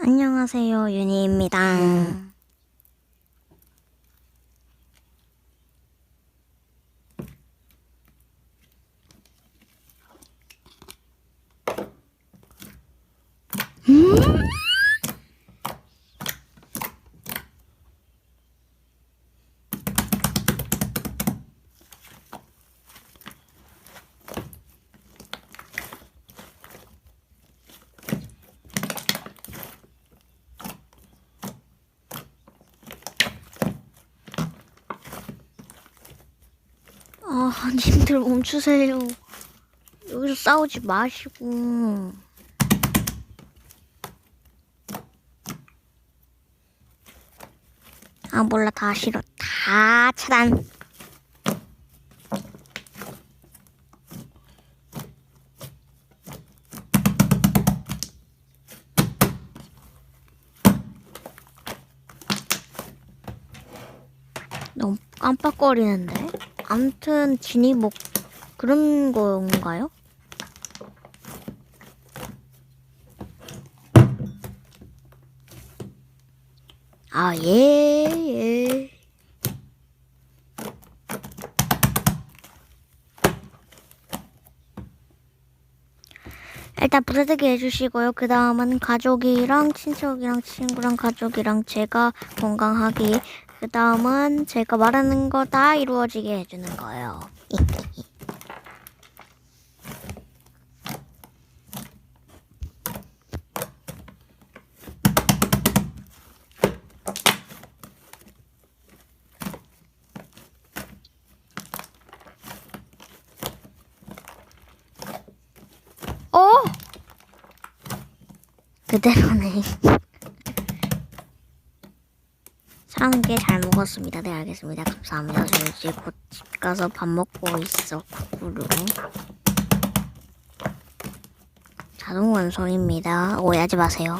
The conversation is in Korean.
안녕하세요, 윤희입니다. 아, 님들 멈추세요. 여기서 싸우지 마시고. 아, 몰라. 다 싫어. 다 차단. 너무 깜빡거리는데? 암튼 진이 뭐 그런 건가요? 아, 예, 예. 일단 부르게 해주시고요. 그 다음은 가족이랑 친척이랑 친구랑 가족이랑 제가 건강하기. 그 다음은 제가 말하는 거 다 이루어지게 해주는 거예요. 어? 그대로네. 게잘 먹었습니다. 네, 알겠습니다. 감사합니다. 저 이제 곧 집 가서 밥 먹고 있어. 쿠쿠루. 자동 완성입니다. 오해하지 마세요.